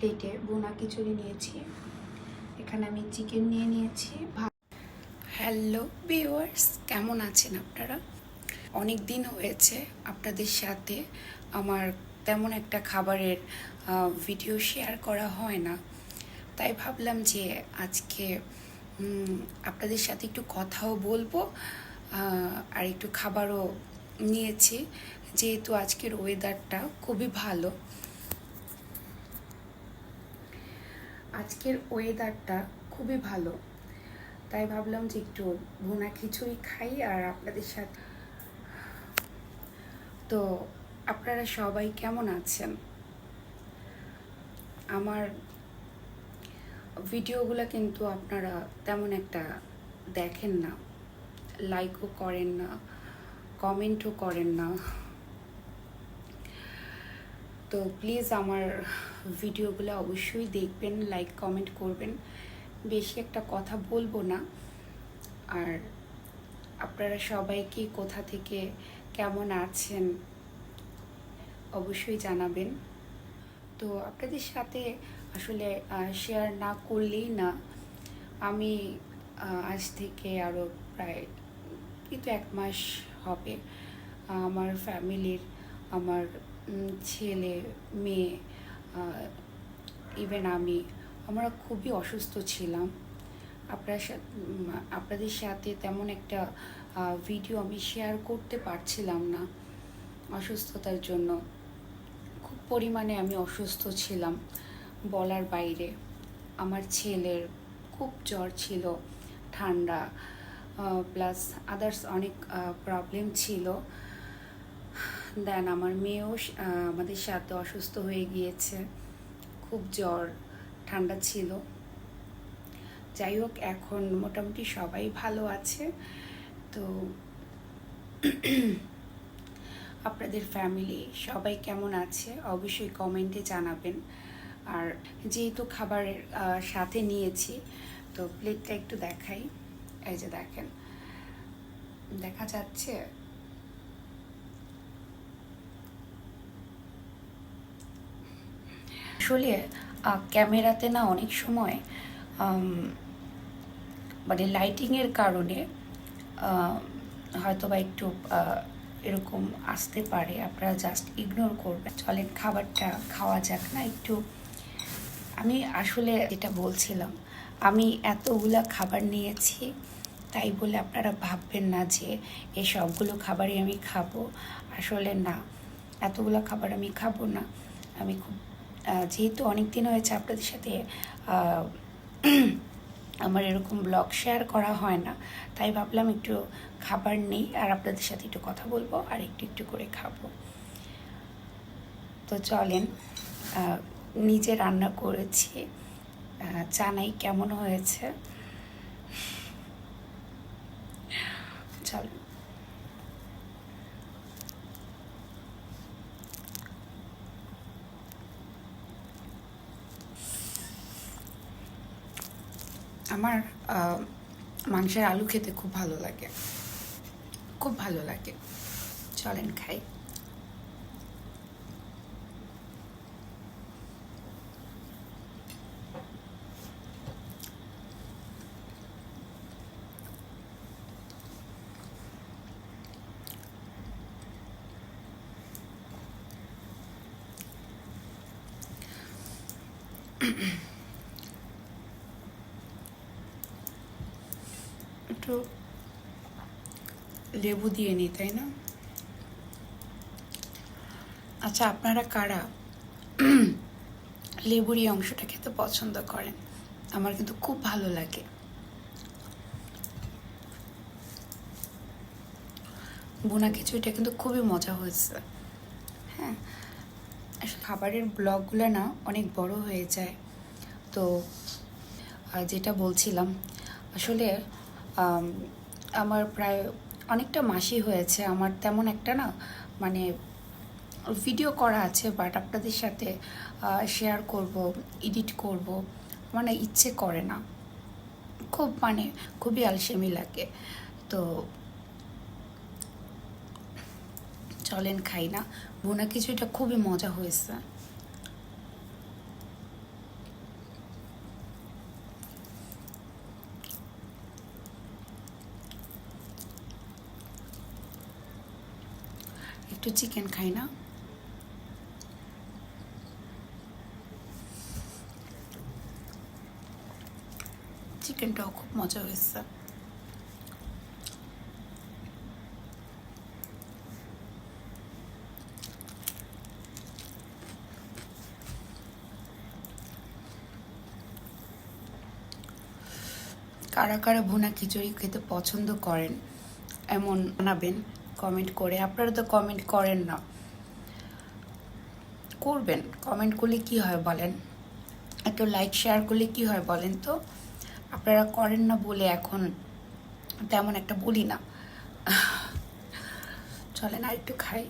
প্লেটে বোনা খিচুড়ি নিয়েছি। এখানে আমি চিকেন নিয়ে নিয়েছি হ্যালো ভিউয়ার্স কেমন আছেন আপনারা? অনেক দিন হয়েছে আপনাদের সাথে আমার তেমন একটা খাবারের ভিডিও শেয়ার করা হয় না। তাই ভাবলাম যে আজকে আপনাদের সাথে একটু কথাও বলব আর একটু খাবারও নিয়েছি। যেহেতু আজকের ওয়েদারটা খুবই ভালো আজকের ওয়েদারটা খুবই ভালো। তাই ভাবলাম যে একটু ভুনা খিচুড়ি খাই আর আপনাদের সাথে তো আপনারা সবাই কেমন আছেন? আমার ভিডিওগুলো কিন্তু আপনারা তেমন একটা দেখেন না। লাইকও করেন না কমেন্টও করেন না। তো প্লিজ আমার ভিডিওগুলো অবশ্যই দেখবেন লাইক কমেন্ট করবেন। বেশি একটা কথা বলব না। আর আপনারা সবাইকে কোথা থেকে কেমন আছেন অবশ্যই জানাবেন। তো আপনাদের সাথে আসলে শেয়ার না করলেই না। আমি আজ থেকে আরও প্রায় কিন্তু এক মাস হবে আমার ফ্যামিলির আমার ছেলে, মেয়ে ইভেন আমি, আমরা খুবই অসুস্থ ছিলাম। আপনার সাথে আপনাদের সাথে তেমন একটা ভিডিও আমি শেয়ার করতে পারছিলাম না অসুস্থতার জন্য। খুব পরিমাণে আমি অসুস্থ ছিলাম বলার বাইরে। আমার ছেলের খুব জ্বর ছিল, ঠান্ডা প্লাস আদার্স অনেক প্রবলেম ছিল। দেন আমার মেয়েও আমাদের সাথে অসুস্থ হয়ে গিয়েছে। খুব জ্বর, ঠান্ডা ছিল। যাই হোক, এখন মোটামুটি সবাই ভালো আছে। তো আপনাদের ফ্যামিলি সবাই কেমন আছে? অবশ্যই কমেন্টে জানাবেন। আর যেহেতু খাবারের সাথে নিয়েছি, তো প্লেটটা একটু দেখাই। এই যে দেখেন, দেখা যাচ্ছে আসলে ক্যামেরাতে না অনেক সময় মানে লাইটিংয়ের কারণে হয়তো বা একটু এরকম আসতে পারে। আপনারা জাস্ট ইগনোর করবেন। চলেন, খাবারটা খাওয়া যাক না একটু। আমি আসলে যেটা বলছিলাম, আমি এতগুলা খাবার নিয়েছি, তাই বলে আপনারা ভাববেন না যে, এই সবগুলো খাবারই আমি খাব। আসলে না, এতগুলো খাবার আমি খাব না। আমি খুব যেহেতু অনেক দিন হয়েছে আপনাদের সাথে আমার এরকম ব্লগ শেয়ার করা হয় না, তাই ভাবলাম একটু খাবার নেই আর আপনাদের সাথে একটু কথা বলব আর একটু একটু করে খাব। তো চলেন নিজে রান্না করেছি জানাই কেমন হয়েছে চলেন আমার মাংসের আলু খেতে খুব ভালো লাগে। খুব ভালো লাগে। চলেন খাই। একটু লেবু দিয়ে নিই, তাই না? আচ্ছা আপনারা কারা লেবুর এই অংশটা খেতে পছন্দ করেন? আমার কিন্তু খুব ভালো লাগে। বোনা খিচুড়িটা কিন্তু খুবই মজা হয়েছে। হ্যাঁ খাবারের ব্লগগুলো না অনেক বড় হয়ে যায়। তো যেটা বলছিলাম, আসলে আমার প্রায় অনেকটা মাসই হয়েছে। আমার তেমন একটা না মানে ভিডিও করা আছে বাট আপনাদের সাথে শেয়ার করব এডিট করব মানে ইচ্ছে করে না। খুব মানে খুবই আলসেমি লাগে। তো চলেন খাই না। বোনা কিছুটা খুবই মজা হয়েছে। একটু চিকেন খাই না। চিকেনটাও খুব মজা হয়েছে। কারা কারা ভুনা খিচুড়ি খেতে পছন্দ করেন, এমন বানাবেন। কমেন্ট করে, আপনারা তো কমেন্ট করেন না। করবেন কমেন্ট করলে কি হয় বলেন? একটু লাইক শেয়ার করলে কি হয় বলেন তো? আপনারা করেন না বলে এখন তেমন একটা বলি না। চলেন আর একটু খাই।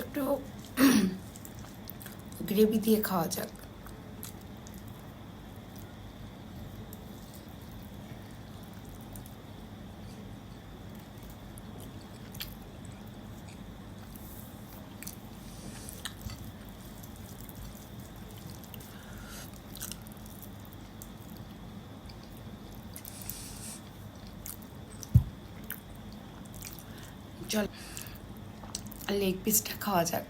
একটু গ্রেভি দিয়ে খাওয়া যাক। চল লেগ পিসটা খাওয়া যাক।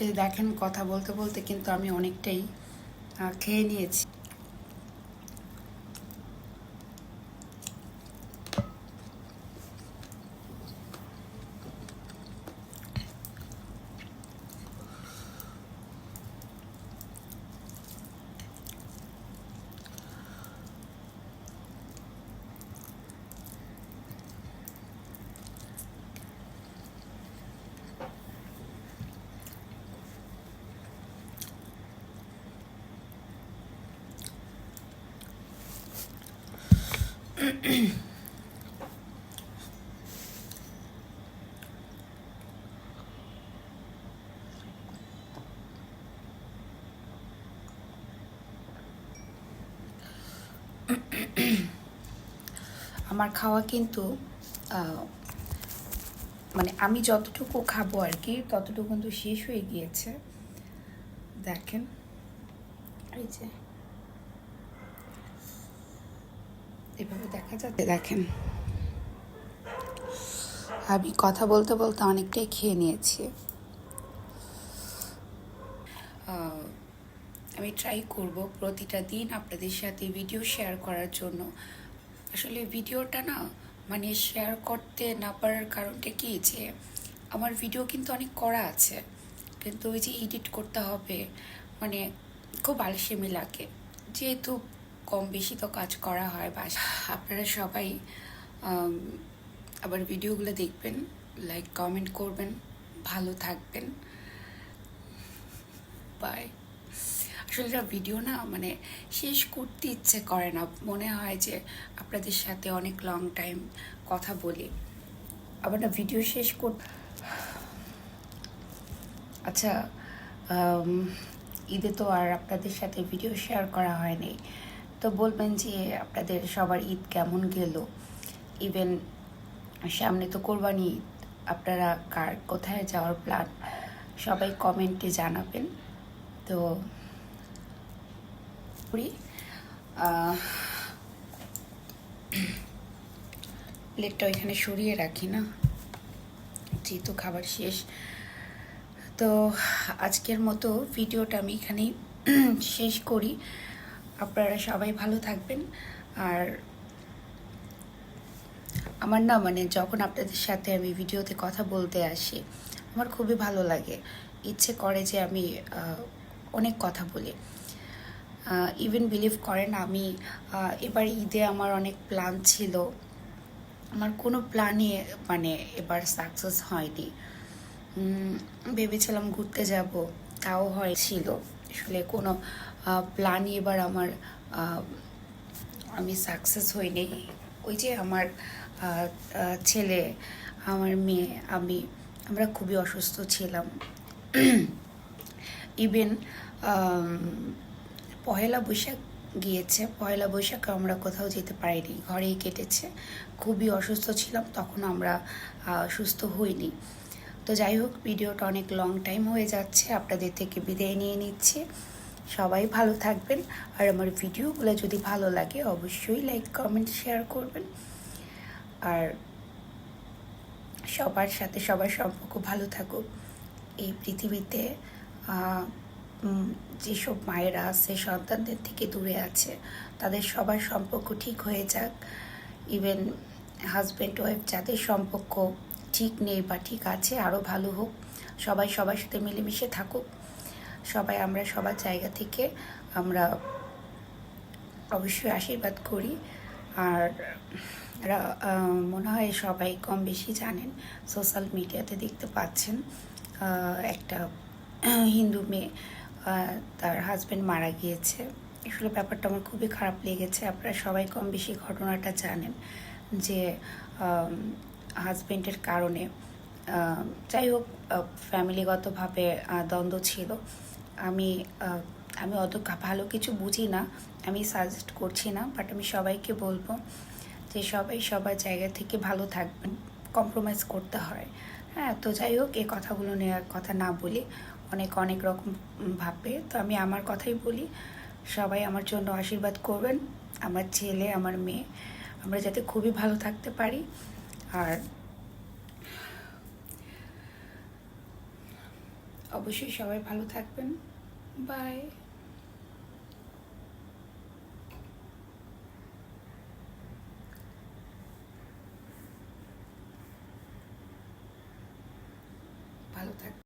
এই দেখেন কথা বলতে বলতে কিন্তু আমি অনেকটাই খেয়ে নিয়েছি। আমার খাওয়া কিন্তু মানে আমি যতটুকু খাব আর কি, ততটুকু কিন্তু শেষ হয়ে গিয়েছে। দেখেন, এই যে। এভাবে দেখা যাচ্ছে, দেখেন। আমি কথা বলতে বলতে অনেকটাই খেয়ে নিয়েছি। আমি ট্রাই করব প্রতিটা দিন আপনাদের সাথে ভিডিও শেয়ার করার জন্য। আসলে ভিডিওটা না মানে শেয়ার করতে না পারার কারণটা কি যে, আমার ভিডিও কিন্তু অনেক করা আছে। কিন্তু ওই যে এডিট করতে হবে মানে খুব আলসেমি লাগে। যেহেতু কম বেশি তো কাজ করা হয় বা আপনারা সবাই আবার ভিডিওগুলো দেখবেন লাইক কমেন্ট করবেন, ভালো থাকবেন। বাই আসলে ভিডিও না মানে শেষ করতে ইচ্ছে করে না, মনে হয় যে আপনাদের সাথে অনেক লং টাইম কথা বলি। আবার না ভিডিও শেষ কর আচ্ছা ঈদে তো আর আপনাদের সাথে ভিডিও শেয়ার করা হয়নি। তো বলবেন যে আপনাদের সবার ঈদ কেমন গেল? ইভেন সামনে তো কোরবানি ঈদ, আপনারা কার কোথায় যাওয়ার প্ল্যান সবাই কমেন্টে জানাবেন। তো প্লেটটা ওইখানে সরিয়ে রাখি না? যেহেতু খাবার শেষ। তো আজকের মতো ভিডিওটা আমি এখানেই শেষ করি। আপনারা সবাই ভালো থাকবেন। আর আমার না মানে যখন আপনাদের সাথে আমি ভিডিওতে কথা বলতে আসি, আমার খুবই ভালো লাগে। ইচ্ছে করে যে আমি অনেক কথা বলি। ইভেন বিলিভ করেন আমি এবার ঈদে আমার অনেক প্ল্যান ছিল। আমার কোনো প্ল্যানই মানে এবার সাকসেস হয়নি। ভেবেছিলাম ঘুরতে যাব, তাও হয়েছিল। আসলে কোনো প্ল্যানই এবার আমার আমি সাকসেস হইনি। ওই যে আমার ছেলে, আমার মেয়ে, আমি, আমরা খুবই অসুস্থ ছিলাম। ইভেন পহেলা বৈশাখ গিয়েছে পয়লা বৈশাখ আমরা কোথাও যেতে পারিনি, ঘরেই কেটেছে। খুবই অসুস্থ ছিলাম, তখন আমরা সুস্থ হইনি। তো যাই হোক ভিডিওটা অনেক লং টাইম হয়ে যাচ্ছে, আপনাদের থেকে বিদায় নিয়ে নিচ্ছি। সবাই ভালো থাকবেন। আর আমার ভিডিওগুলো যদি ভালো লাগে, অবশ্যই লাইক কমেন্ট শেয়ার করবেন। আর সবার সাথে সবার সম্পর্ক ভালো থাকুক। এই পৃথিবীতে যেসব মায়েরা আছে, সন্তানদের থেকে দূরে আছে, তাদের সবার সম্পর্ক ঠিক হয়ে যাক। ইভেন হাজব্যান্ড ওয়াইফ যাদের সম্পর্ক ঠিক নেই বা ঠিক আছে আরও ভালো হোক, সবাই সবার সাথে মিলেমিশে থাকুক। সবাই, আমরা সবার জায়গা থেকে আমরা অবশ্যই আশীর্বাদ করি। আর মনে হয় সবাই কম বেশি জানেন সোশ্যাল মিডিয়াতে দেখতে পাচ্ছেন একটা হিন্দু মেয়ে তার হাজব্যান্ড মারা গিয়েছে। আসলে ব্যাপারটা আমার খুবই খারাপ লেগেছে। আপনারা সবাই কম বেশি ঘটনাটা জানেন যে হাজব্যান্ডের কারণে যাই হোক ফ্যামিলিগতভাবে দ্বন্দ্ব ছিল। আমি আমি অত ভালো কিছু বুঝি না, আমি সাজেস্ট করছি না বাট আমি সবাইকে বলব যে সবাই সবার জায়গা থেকে ভালো থাকবেন কম্প্রোমাইজ করতে হয়। হ্যাঁ তো যাই হোক এই কথাগুলো নেওয়ার কথা না বলি অনেক অনেক রকম ভাববে। তো আমি আমার কথাই বলি, সবাই আমার জন্য আশীর্বাদ করবেন, আমার ছেলে, আমার মেয়ে, আমরা যাতে খুবই ভালো থাকতে পারি। আর অবশ্যই সবাই ভালো থাকবেন। বাই